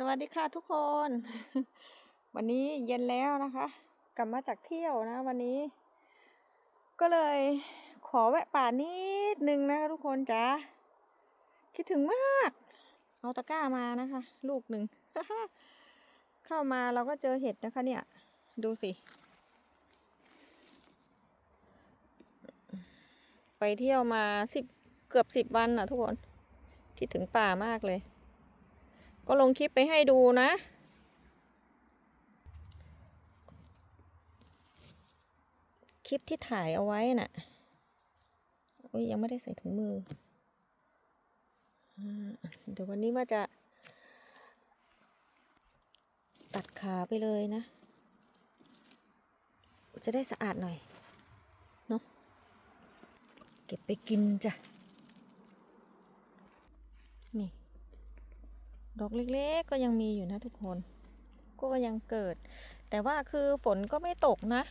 สวัสดีค่ะทุกคน วันนี้เย็นแล้วนะคะ กลับมาจากเที่ยวนะ วันนี้ ก็เลยขอแวะป่านิดนึงนะคะทุกคนจ้าคิดถึงมาก เอาตะกร้ามานะคะ ลูกหนึ่งเข้ามาเราก็เจอเห็ดนะคะเนี่ย ดูสิ ไปเที่ยวมาสิบเกือบสิบวันน่ะทุกคน คิดถึงป่ามากเลย ก็ลงคลิปไปให้ดูนะ คลิปที่ถ่ายเอาไว้น่ะอุ้ยยังไม่ได้ใส่ถุงมือ เดี๋ยววันนี้ว่าจะ ตัดขาไปเลยนะ จะได้สะอาดหน่อย เนาะเก็บไปกินจ้ะ นี่ ดอกเล็กๆก็ยังมีอยู่นะทุกคน ก็ยังเกิด แต่ว่าคือฝนก็ไม่ตกนะ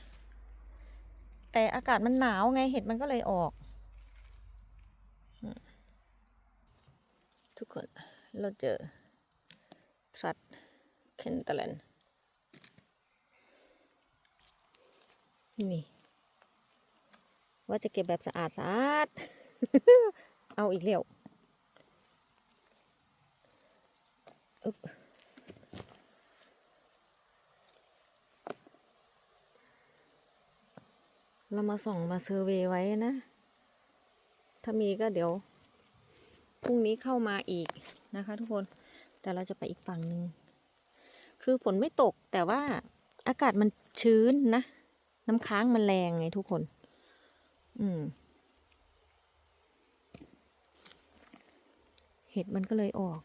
แต่อากาศมันหนาวไงเห็ดมันก็เลยออก ทุกคนเราเจอทรัดเคนเตเลนนี่ ว่าจะเก็บแบบสะอาดสะอาด เอาอีกแล้ว อึ๊บ เรามาส่องมาเซอร์เวย์ไว้นะ ถ้ามีก็เดี๋ยว พรุ่งนี้เข้ามาอีกนะคะทุกคน แต่เราจะไปอีกฝั่งหนึ่ง คือฝนไม่ตกแต่ว่าอากาศมันชื้นนะ น้ำค้างมันแรงไงทุกคน อืม เห็ดมันก็เลยออก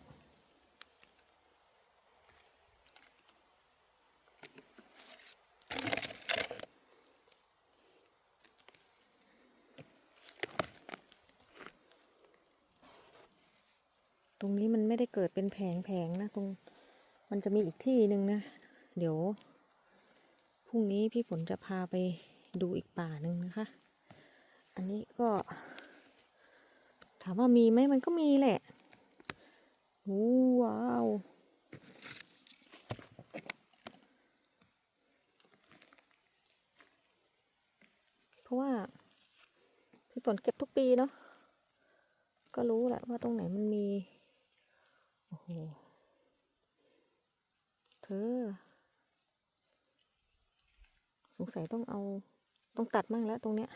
ตรงนี้มันไม่ได้เกิดเป็นแผงแผงนะตรง มันจะมีอีกที่หนึ่งนะ เดี๋ยวพรุ่งนี้พี่ฝนจะพาไปดูอีกป่าหนึ่งนะคะ อันนี้ก็ ถามว่ามีไหมมันก็มีแหละโอ้ว้าวเพราะว่าพี่ฝนเก็บทุกปีเนาะก็รู้แหละว่าตรงไหนมันมี เธอ สงสัยต้องเอา ต้องตัดมั่งแล้วตรงเนี้ย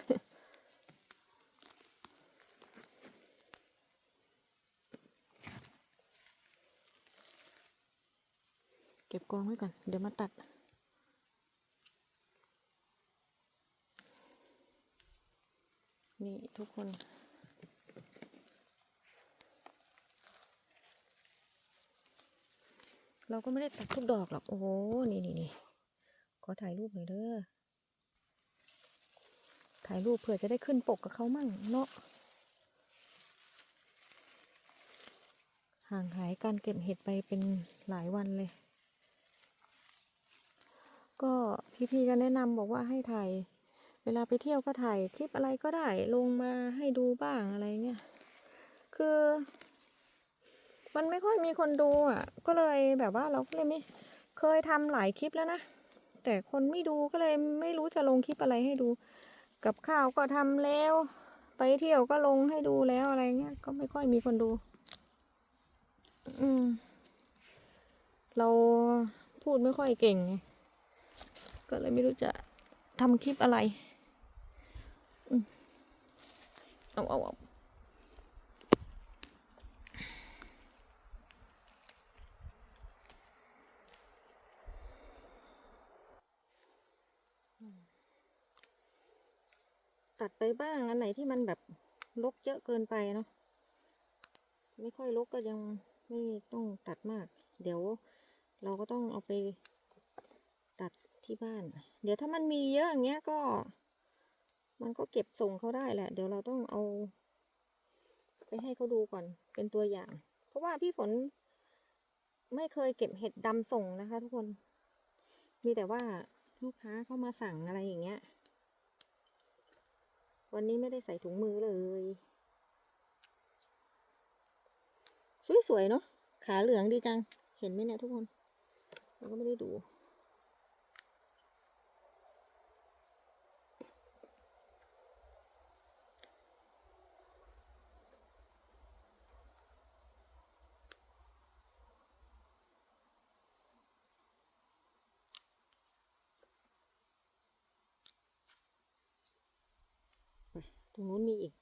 เก็บกองไว้ก่อน เดี๋ยวมาตัดนี่ทุกคน เราก็ไม่ได้ตัดทุกดอกหรอก โอ้โหนี่นี่นี่ขอถ่ายรูปหน่อยเด้อ ถ่ายรูปเผื่อจะได้ขึ้นปกกับเขามั่งเนาะ ห่างหายการเก็บเห็ดไปเป็นหลายวันเลย ก็พี่ๆก็แนะนำบอกว่าให้ถ่าย เวลาไปเที่ยวก็ถ่ายคลิปอะไรก็ได้ ลงมาให้ดูบ้างอะไรเงี้ย คือ มันไม่ค่อยมีคนดูอะ ก็เลยแบบว่าเราก็เลยไม่เคยทำหลายคลิปแล้วนะ แต่คนไม่ดูก็เลยไม่รู้จะลงคลิปอะไรให้ดู กับข้าวก็ทำแล้ว ไปเที่ยวก็ลงให้ดูแล้วอะไรเงี้ย ก็ไม่ค่อยมีคนดู อืม เราพูดไม่ค่อยเก่งไงก็เลยไม่รู้จะทำคลิปอะไรอืมเอาเอาเอา ตัดไปบ้างอันไหนที่มันแบบลกเยอะเกินไปเนาะไม่ค่อยลกก็ยังไม่ต้องตัดมาก เดี๋ยวเราก็ต้องเอาไปตัดที่บ้าน เดี๋ยวถ้ามันมีเยอะอย่างเงี้ยก็ มันก็เก็บส่งเขาได้แหละ เดี๋ยวเราต้องเอา ไปให้เขาดูก่อนเป็นตัวอย่าง เพราะว่าพี่ฝนไม่เคยเก็บเห็ดดำส่งนะคะ ทุกคน มีแต่ว่าลูกค้าเข้ามาสั่งอะไรอย่างเงี้ย วันนี้ไม่ได้ใส่ถุงมือเลย สวยๆเนาะ ขาเหลืองดีจัง เห็นไหมเนี่ยทุกคน เราก็ไม่ได้ดู ต รงนู้นมีอีก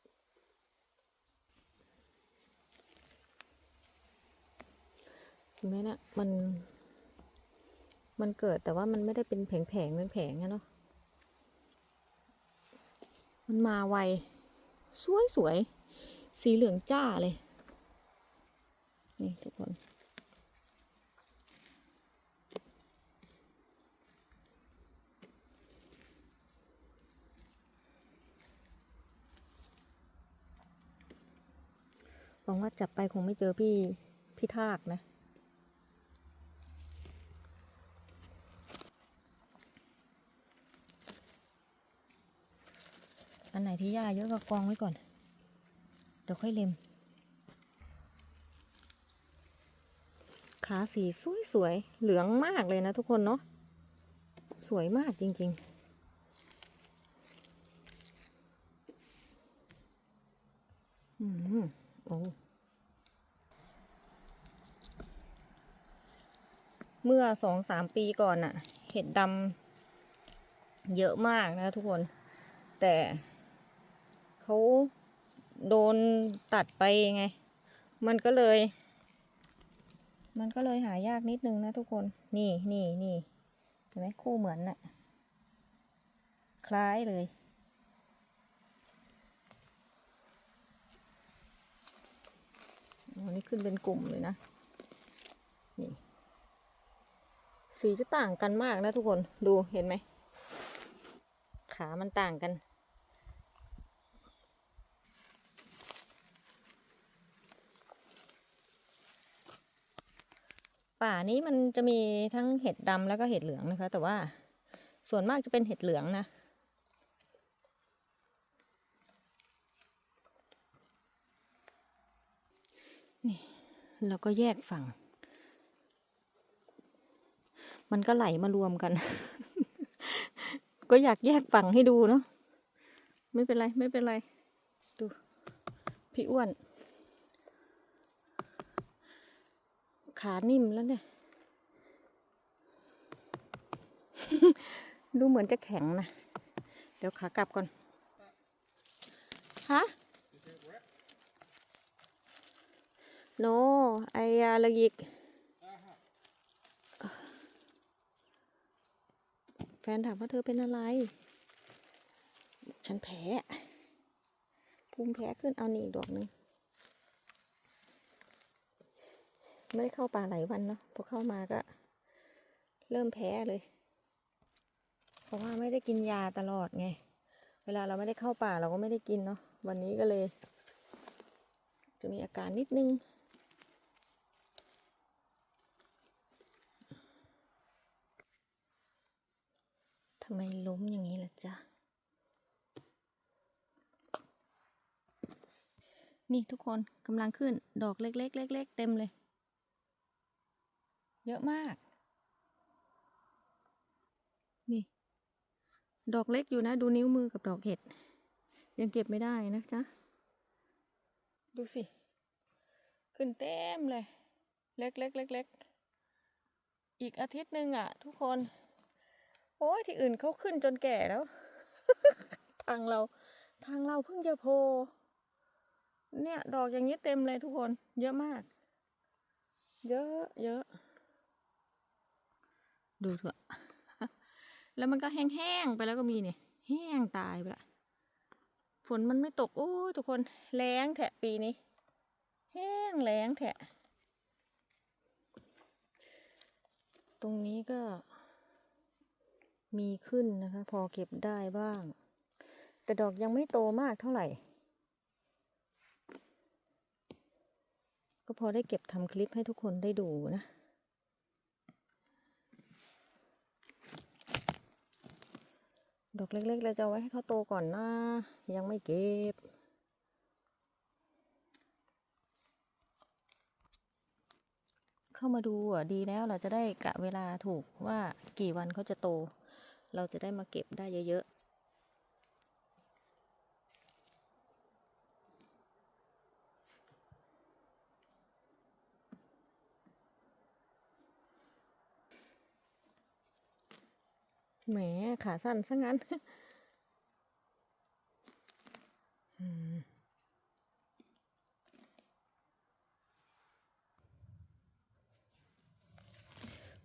เห็นไหมนะมัน มันเกิดแต่ว่ามันไม่ได้เป็นแผงแผงเป็นแผงอะเนาะ มันมาไว สวยสวยๆสีเหลืองจ้าเลย นี่ทุกคน งว่าจับไปคงไม่เจอพี่พี่ทากนะ อันไหนที่หญ้าเยอะก็กองไว้ก่อน เดี๋ยวค่อยเล็ม ขาสีสวยสวยๆเหลืองมากเลยนะทุกคนเนาะ สวยมากจริงๆอืมโอ้ เมื่อสองสามปีก่อนอะเห็ดดำเยอะมากนะทุกคน แต่เขาโดนตัดไปไง มันก็เลย มันก็เลยหายากนิดนึงนะทุกคน นี่นี่นี่เห็นไหมคู่เหมือนน่ะ คล้ายเลยอ๋อนี่ขึ้นเป็นกลุ่มเลยนะ นี่ สีจะต่างกันมากนะทุกคนดูเห็นไหม ขามันต่างกัน ป่านี้มันจะมีทั้งเห็ดดำแล้วก็เห็ดเหลืองนะคะ แต่ว่าส่วนมากจะเป็นเห็ดเหลืองนะนี่แล้วก็แยกฝั่ง มันก็ไหลมารวมกัน ก็อยากแยกฝั่งให้ดูเนาะไม่เป็นไรไม่เป็นไร ดู พี่อ้วน ขานิ่มแล้วเนี่ย ดูเหมือนจะแข็งนะ เดี๋ยวขากลับก่อน ฮะโนไอยาละยิก แฟนถามว่าเธอเป็นอะไร ฉันแพ้ภูมิแพ้ขึ้นเอานี่อีกดอกหนึ่งไม่ได้เข้าป่าหลายวันเนาะพอเข้ามาก็ เริ่มแพ้เลย เพราะว่าไม่ได้กินยาตลอดไง เวลาเราไม่ได้เข้าป่าเราก็ไม่ได้กินเนาะวันนี้ก็เลย จะมีอาการนิดนึง ไมล้มอย่างนี้ล่ะจ๊ะ นี่ทุกคนกำลังขึ้นดอกเล็กๆเล็กๆเต็มเลย เยอะมาก นี่ ดอกเล็กอยู่นะ ดูนิ้วมือกับดอกเห็ด ยังเก็บไม่ได้นะจ๊ะ ดูสิ ขึ้นเต็มเลย เล็กเล็กเล็กเล็กๆอีกอาทิตย์หนึ่งอะ ทุกคน โอ้ยที่อื่นเขาขึ้นจนแก่แล้ว ทางเรา ทางเราเพิ่งจะโผล่เนี่ย ดอกอย่างนี้เต็มเลยทุกคน เยอะมาก เยอะ เยอะ ดูเถอะ แล้วมันก็แห้งๆไปแล้วก็มีเนี่ย แห้งตายไปละ ฝนมันไม่ตก โอ้ทุกคนแรงแถะปีนี้ แห้งแรงแถะ ตรงนี้ก็ มีขึ้นนะคะ พอเก็บได้บ้าง แต่ดอกยังไม่โตมากเท่าไหร่ ก็พอได้เก็บทำคลิปให้ทุกคนได้ดูนะดอกเล็กๆเราจะไว้ให้เขาโตก่อนนะ ยังไม่เก็บ เข้ามาดูอะดีแล้วเราจะได้กะเวลาถูกว่ากี่วันเขาจะโต เราจะได้มาเก็บได้เยอะๆ แหมขาสั้นซะงั้น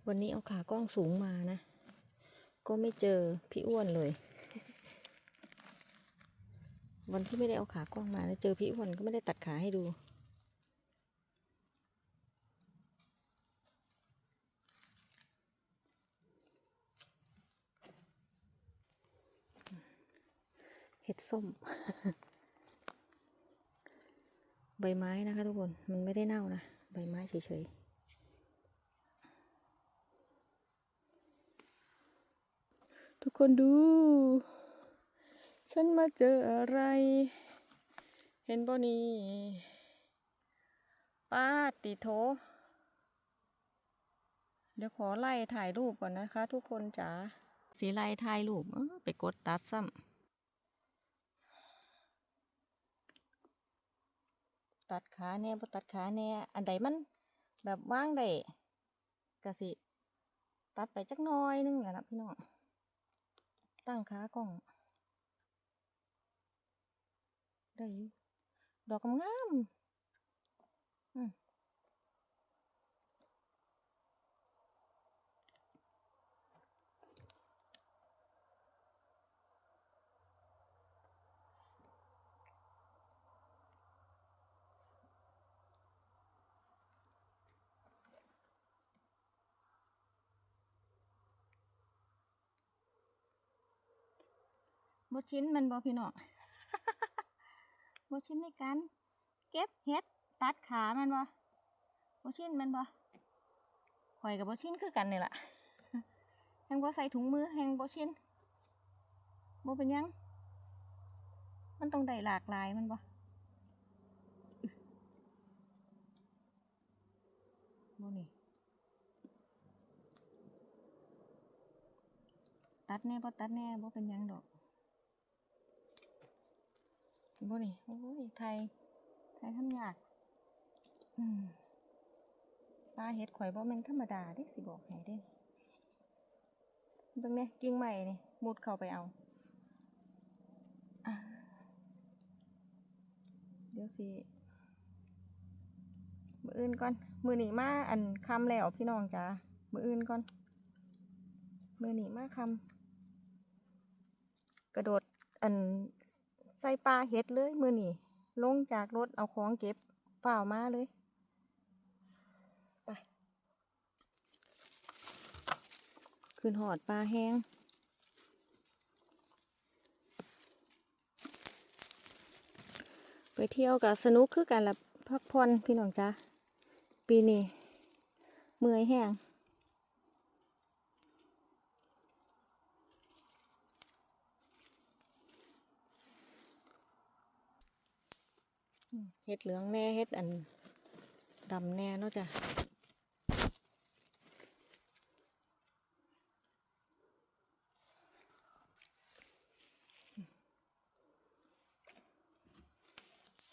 วันนี้เอาขากล้องสูงมานะ ก็ไม่เจอพี่อ้วนเลย วันที่ไม่ได้เอาขากล้องมาแล้วเจอพี่อ้วนก็ไม่ได้ตัดขาให้ดูเห็ดส้ม ใบไม้นะคะทุกคน มันไม่ได้เน่านะ ใบไม้เฉยๆ ทุกคนดู ฉันมาเจออะไร เห็นบ่นี่ป้าดติโถเดี๋ยวขอไล่ถ่ายรูปก่อนนะคะ ทุกคนจ๋าสีไล่ถ่ายรูปเออไปกดตัดซ้ำตัดขาแน่บ่ตัดขาแน่อันใดมัน แบบว่างได้กะสิ ตัดไปจักน้อยนึงแหละนะพี่น้อง ตั้งขากล้อง ได้อยู่ดอกงาม บชิ้นมันบ่พี่น้องบชิ้นในการเก็บเห็ดตัดขามันบ่บ่ชิ้นมันบ่ข่อยกับบชิ้นคือกันนี่ล่ะแฮงบ่ใส่ถุงมือแฮงบชิ้นบเป็นยัง มันต้องได้หลากหลายมันบอบนี่ตัดแน่บ่ตัดแน่บ่เป็นยังดอก บ่นี่โอ้ยไทย ไทยทำยากอืมปลาเห็ดข่อยบ่แม่นธรรมดาเด้สิบอกให้เด้เบิ่งเนี่ยกิ่งใหม่นี่มุดเข้าไปเอาเดี๋ยวสิมืออื่นก่อน มื้อนี้มาอันคำแล้วพี่น้องจ้ามืออื่นก่อน มื้อนี้มาคำกระโดดอัน ใส่ปลาเห็ดเลยมือนี่ลงจากรถเอาของเก็บเปล่ามาเลยไปขึ้นหอดปลาแห้งไปเที่ยวกับสนุกคือกันละพักผ่อนพี่น้องจ้าปีนี้เมื่อยแห้ง เฮ็ดเหลืองแน่เฮ็ดอันดำแน่เนาะจ้ะ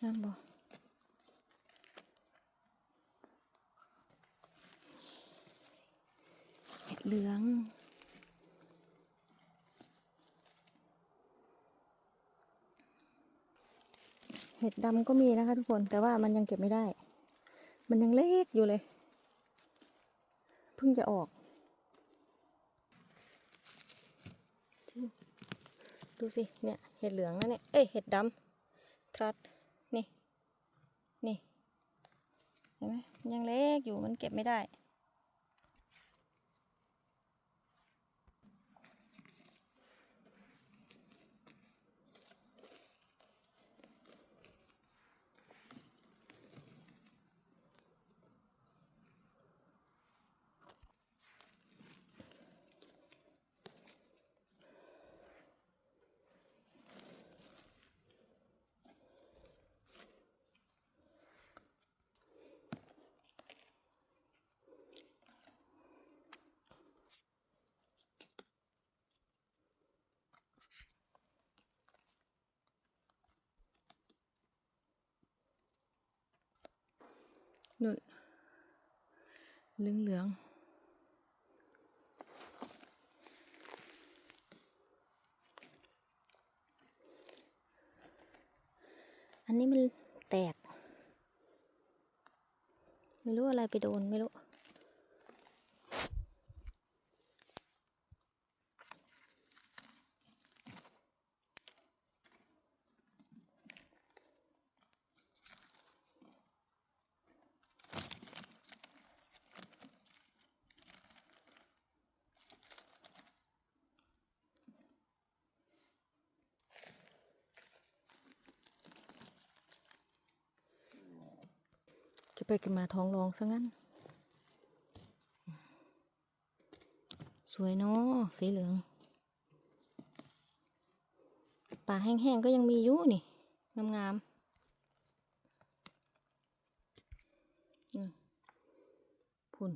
น้ำบ่เฮ็ดเหลือง เห็ดดำก็มีนะคะทุกคนแต่ว่ามันยังเก็บไม่ได้ มันยังเล็กอยู่เลย เพิ่งจะออก ดูสิ เนี่ยเห็ดเหลืองนั่นเนี่ย เอ้ยเห็ดดำทรัสนี่ นี่ เห็นไหมยังเล็กอยู่มันเก็บไม่ได้ อ นุ่นเหลืองเหลืองๆอันนี้มันแตก ไม่รู้อะไรไปโดน ไม่รู้ ไปกันมาท้องร้องซะงั้น สวยเนาะสีเหลือง ป่าแห้งๆก็ยังมีอยู่นี่ งามๆอืมพุ่น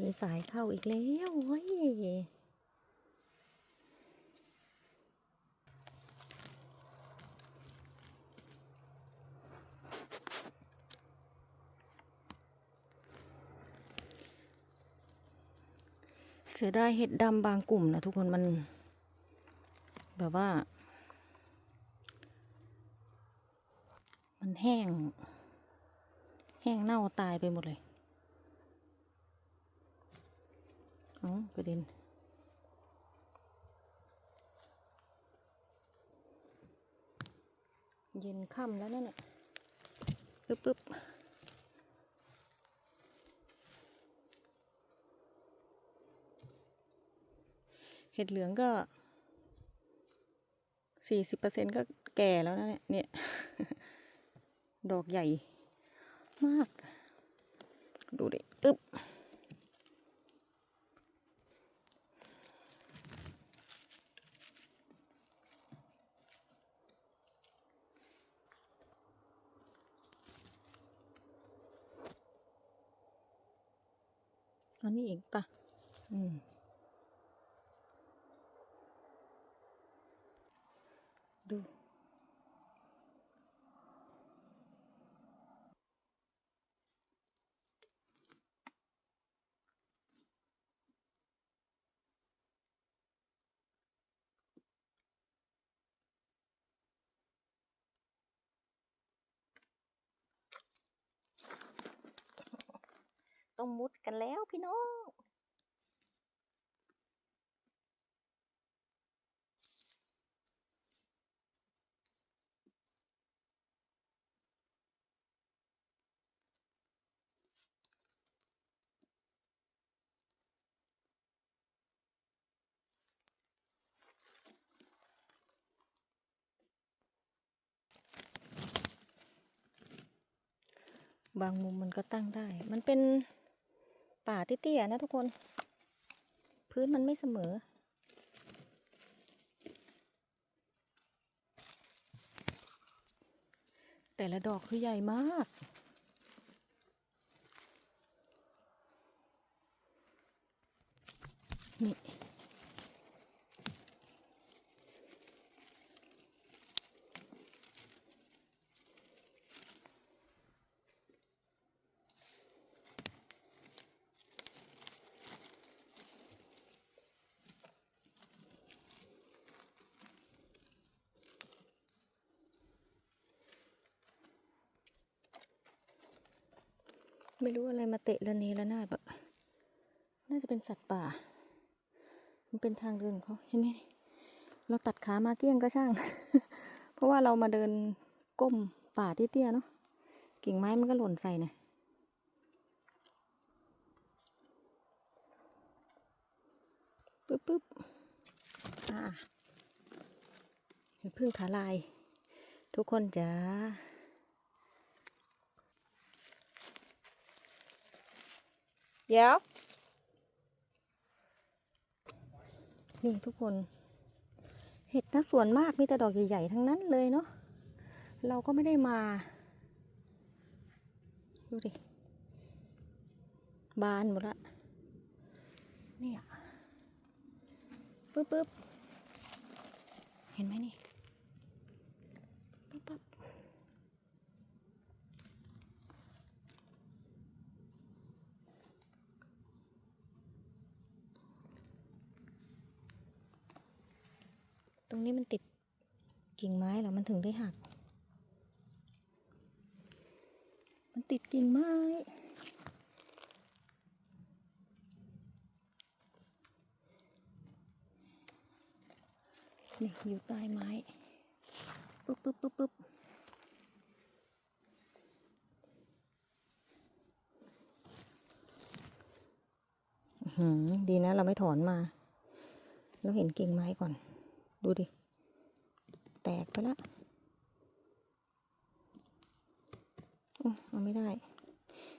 มีสายเข้าอีกแล้วเฮ้ยเสียดายเห็ดดำบางกลุ่มนะทุกคนมัน แบบว่า มันแห้ง แห้งเน่าตายไปหมดเลย อ๋อกระเด็นเย็นค่ำแล้วนั่นเนี่ยปึ๊บปึ๊บเห็ดเหลืองก็สี่สิบเปอร์เซ็นก็แก่แล้วนะเนี่ยเนี่ย ดอกใหญ่มาก ดูดิ อึ๊บ อันนี้อีกปะอืม ดู ต้องมุดกันแล้วพี่น้องบางมุมมันก็ตั้งได้ มันเป็น ป่าเตี้ยๆนะทุกคน พื้นมันไม่เสมอ แต่ละดอกคือใหญ่มากนี่ ไม่รู้อะไรมาเตะระเนระนาดแบบน่าจะเป็นสัตว์ป่า มันเป็นทางเดินของเขาเห็นไหมเราตัดขามาเกี้ยงก็ช่าง เพราะว่าเรามาเดินก้มป่าเตี้ยๆเนาะกิ่งไม้มันก็หล่นใส่เนี่ยปึ๊บปึ๊บอ่าเห็นพึ่งขาลาย ทุกคนจ้า เดี๋ยว นี่ทุกคน เห็ดนะส่วนมากมีแต่ดอกใหญ่ๆทั้งนั้นเลยเนาะ เราก็ไม่ได้มา ดูดิ บานหมดละ เนี่ย ปึ๊บปึ๊บเห็นไหมนี่ปึ๊บปึ๊บตรง นี้มันติดกิ่งไม้เหรอ มันถึงได้หัก มันติดกิ่งไม้นี่อยู่ใต้ไม้ ปุ๊บปุ๊บปุ๊บปุ๊บหือดีนะเราไม่ถอนมา เราเห็นกิ่งไม้ก่อน ดูดิ แตกไปละอื้อเอาไม่ได้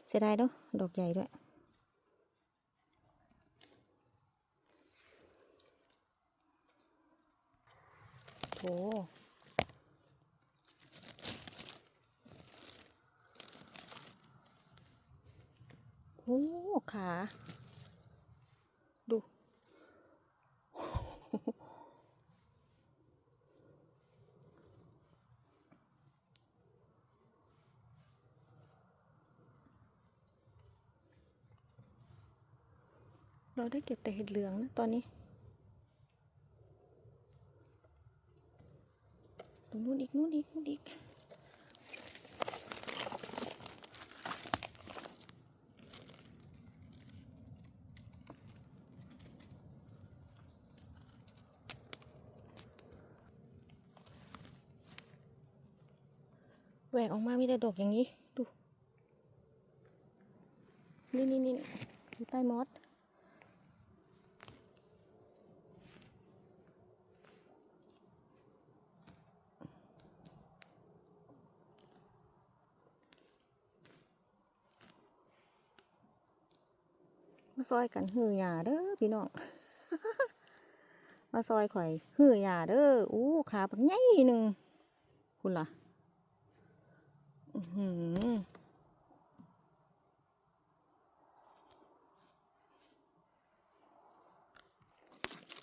เสียดายเนาะดอกใหญ่ด้วย โถโอ้ขา ดู เราได้เก็บแต่เห็ดเหลืองนะตอนนี้ ตรงนู้นอีกนู้นอีกนู้นอีกแหวกออกมามีแต่ดอกอย่างนี้ ดู นี่นี่นี่อยู่ใต้มอส ซอยกันหื้อหยาเด้อพี่น้องมาซอยข่อยหื้อหยาเด้ออู้ขาปักใหญ่หนึ่งคุณล่ะอือหือ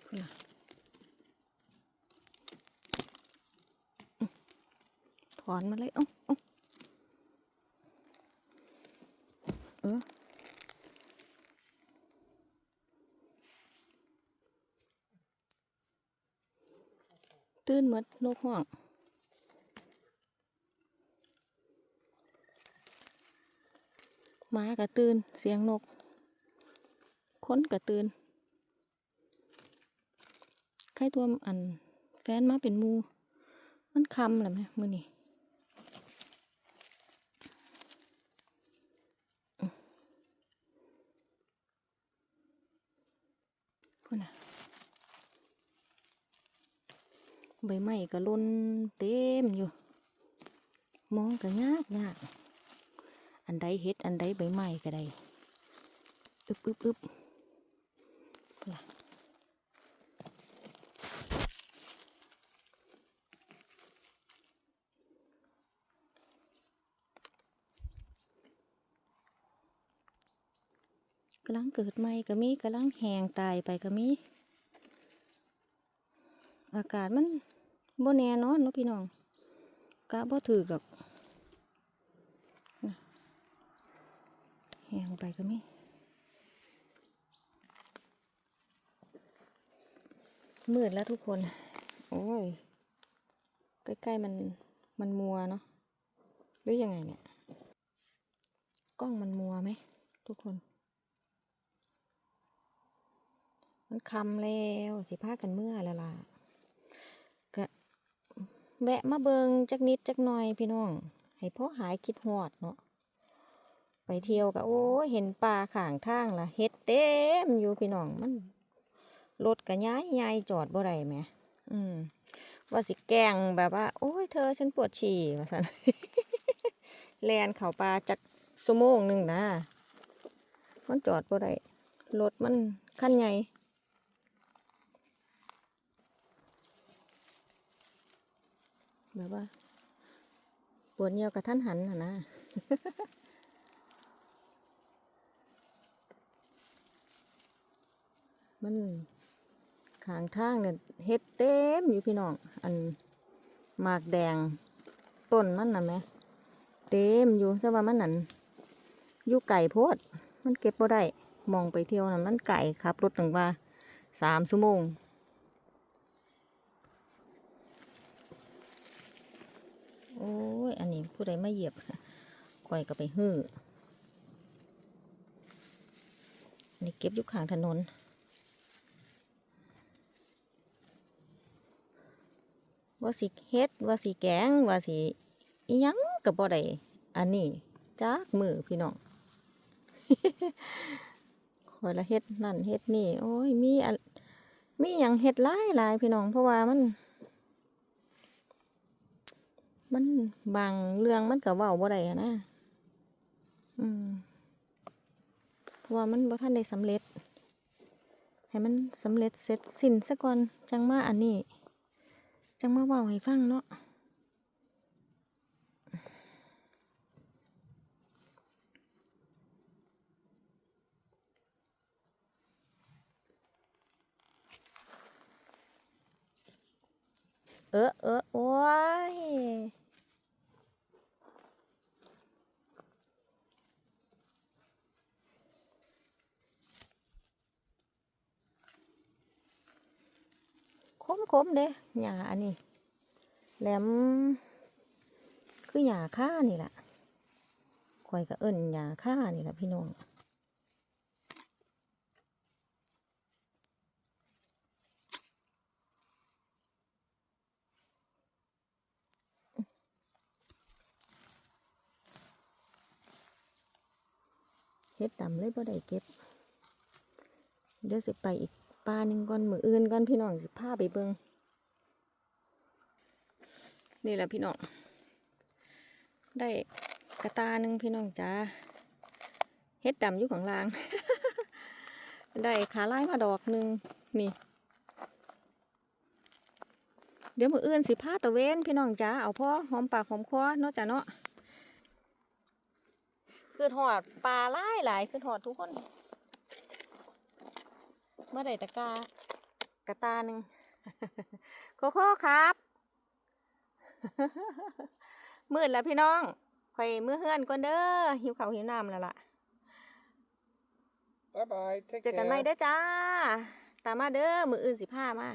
คุณล่ะถอนมาเลยเอ้าเอ้าเออ ตื่นหมดนกห้องหมากะตื่นเสียงนก ค้นกะตื่นใครตัวอันแฟนมาเป็นมู มันคำหรือไหมมือนี่อื้อพูดนะ ใบไม้ก็ล้นเต็มอยู่ มองก็ยากยากอันใดเฮ็ดอันใดใบไม้ก็ได้อึบอึบอึบล่ะกำลังเกิดใหม่ก็มีกำลังแหงตายไปก็มี อากาศมันบ่แน่นอนเนาะพี่น้องกะบ่ถือหรอกนะแห้งไปก็มีมืดแล้วทุกคน โอ้ย ใกล้ๆมันมันมัวเนาะหรือยังไงเนี่ย กล้องมันมัวไหม ทุกคน มันคำแล้ว สิพากันเมื่อแล้วล่ะ แวะมาเบิงจักนิดจักหน่อยพี่น้อง ให้พ่อหายคิดหอดเนาะไปเที่ยวก็โอ้เห็นปลาข้างทางล่ะเฮ็ดเต็มอยู่พี่น้องมันรถก็ย้ายยายจอดบ่ได้แหมอืมว่าสิแกงแบบว่า โอ้ยเธอฉันปวดฉี่ว่าสันแลนเข่าปลาจักชั่วโมงหนึ่งนะ มันจอดบ่ได้รถมันคันใหญ่ แบบว่า ปวดเหี่ยวกับท่านหันน่ะนะมันข้างทางเนี่ยเฮ็ดเต็มอยู่พี่น้อง อันหมากแดงต้นมันน่ะแหมเต็มอยู่แต่ว่ามันนั่นอยู่ไก่โพด มันเก็บบ่ได้มองไปเที่ยวน่ะมันไก่ขับรถถึงว่าสามชั่วโมง โอ้ย อันนี้ผู้ใดมาเหยียบข่อยก็ไปฮื้อันนี้เก็บอยู่ข้างถนน ว่าสิเฮ็ด ว่าสิแกง ว่าสิยังกับบ่ได้อันนี้จักมือพี่น้องคอยละเฮ็ดนั่นเฮ็ดนี่ โอ้ย มีอันมีหยังเฮ็ดหลายหลายพี่น้อง เพราะว่ามัน มันบางเรื่องมันก็เว้าบ่ได้อะนะ อืมเพราะว่ามันบ่ทันได้สำเร็จ ให้มันสำเร็จเสร็จสิ้นซะก่อนจังมาอันนี้ จังมาเว้าให้ฟังเนาะเออเออโอ้ย คมๆเด้หญ้าอันนี้แหลม คือหญ้าค่านี่แหละข่อยก็เอิ้นหญ้าค่านี่แหละพี่น้องเฮ็ดดำเลยบ่ได้เก็บ เดี๋ยวสิไปอีก ปลาหนึ่งก่อนมืออื่นก่อนพี่น้องสิพาไปเบิงนี่แหละพี่น้อง ได้กระตาหนึ่งพี่น้องจ้าเฮ็ดดำอยู่ของลาง ได้ขาลายมาดอกหนึ่งนี่ เดี๋ยวมืออื่นสิพาตะเวนพี่น้องจ้าเอาพ่อหอมปากหอมคอเนาะจ้ะเนาะคือหอดปลาหลายหลายคือหอดทุกคน เมื่อใดตะกากระตาหนึ่งโคโค่ครับมืดแล้วพี่น้องข่อยมือเฮือนก่อนเด้อหิวข้าวหิวน้ำแล้วล่ะ Bye bye. Take เจอกันใหม่ care. เด้อจ้า ตามมาเด้อมืออื่นสิผ้ามา